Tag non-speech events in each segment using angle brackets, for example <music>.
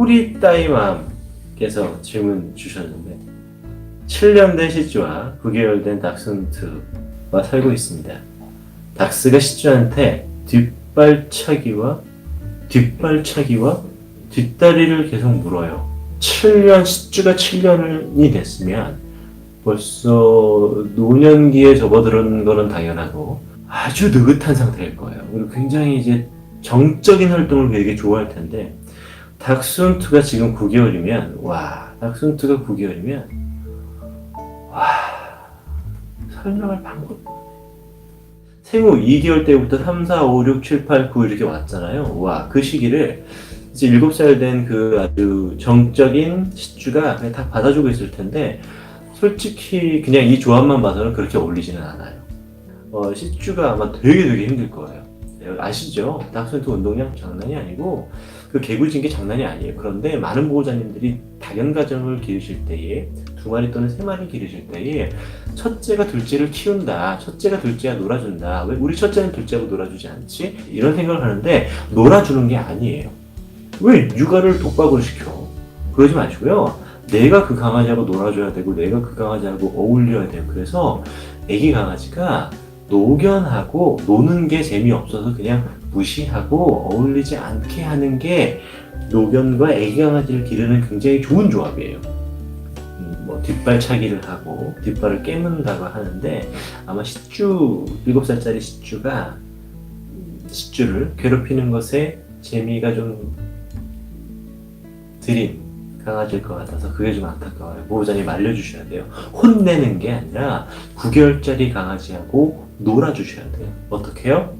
호리따이맘께서 질문 주셨는데 7년 된 시주와 9개월 된 닥슨트와 살고 있습니다. 닥스가 시주한테 뒷발차기와 뒷발차기와 뒷다리를 계속 물어요. 7년 시주가 7년이 됐으면 벌써 노년기에 접어드는 거는 당연하고 아주 느긋한 상태일 거예요. 그리고 굉장히 이제 정적인 활동을 되게 좋아할 텐데 닥순투가 지금 9개월이면 와 닥순투가 9개월이면 와 설명할 방법 생후 2개월 때부터 3, 4, 5, 6, 7, 8, 9 이렇게 왔잖아요. 와 그 시기를 이제 7살 된 그 아주 정적인 시주가 그냥 다 받아주고 있을 텐데 솔직히 그냥 이 조합만 봐서는 그렇게 어울리지는 않아요. 어, 시주가 아마 되게 되게 힘들 거예요. 아시죠? 닥스훈트 운동량 장난이 아니고 그 개구진 게 장난이 아니에요. 그런데 많은 보호자님들이 다견 가정을 기르실 때에 두 마리 또는 세 마리 기르실 때에 첫째가 둘째를 키운다. 첫째가 둘째가 놀아준다. 왜 우리 첫째는 둘째하고 놀아주지 않지? 이런 생각을 하는데 놀아주는 게 아니에요. 왜 육아를 독박으로 시켜? 그러지 마시고요. 내가 그 강아지하고 놀아줘야 되고 내가 그 강아지하고 어울려야 돼요. 그래서 애기 강아지가 노견하고 노는 게 재미없어서 그냥 무시하고 어울리지 않게 하는 게 노견과 애기 강아지를 기르는 굉장히 좋은 조합이에요. 음, 뭐 뒷발차기를 하고 뒷발을 깨문다고 하는데 아마 시주 7살짜리 시주가 시주를 괴롭히는 것에 재미가 좀 들인 강아지일 것 같아서 그게 좀 안타까워요. 보호자님 알려주셔야 돼요. 혼내는 게 아니라 9개월짜리 강아지하고 놀아주셔야 돼요. 어떻게요?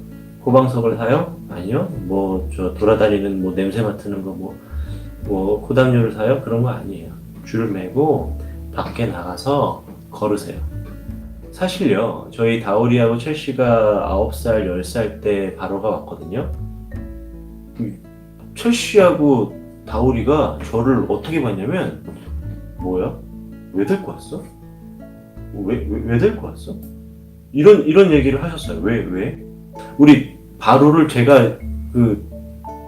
호방석을 사요? 아니요. 뭐 저 돌아다니는 뭐 냄새 맡는 거 뭐 뭐 고담요를 사요? 그런 거 아니에요. 줄을 매고 밖에 나가서 걸으세요. 사실요, 저희 다오리하고 첼시가 9살, 10살 때 바로가 왔거든요. 이 첼시하고 다오리가 저를 어떻게 봤냐면, 뭐야? 왜 데리고 왔어? 왜, 왜, 왜 데리고 왔어? 이런, 이런 얘기를 하셨어요. 왜, 왜? 우리 바로를 제가 그,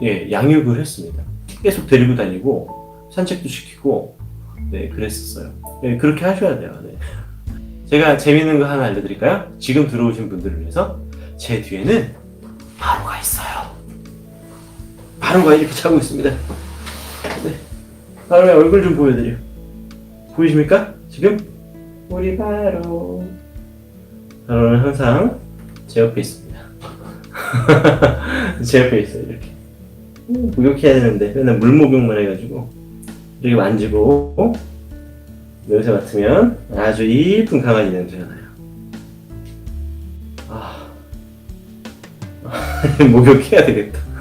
예, 양육을 했습니다. 계속 데리고 다니고, 산책도 시키고, 네, 그랬었어요. 네, 그렇게 하셔야 돼요. 네. 제가 재밌는 거 하나 알려드릴까요? 지금 들어오신 분들을 위해서 제 뒤에는 바로가 있어요. 바로가 이렇게 자고 있습니다. 네. 바로의 얼굴 좀 보여드려. 보이십니까? 지금? 우리 바로. 바로는 항상 제 옆에 있습니다. <laughs> 제 옆에 있어요, 이렇게. 음, 목욕해야 되는데 맨날 물 목욕만 해가지고 이렇게 만지고 냄새 맡으면 아주 이쁜 강아지 냄새가 나요. 아, <laughs> 목욕해야 되겠다.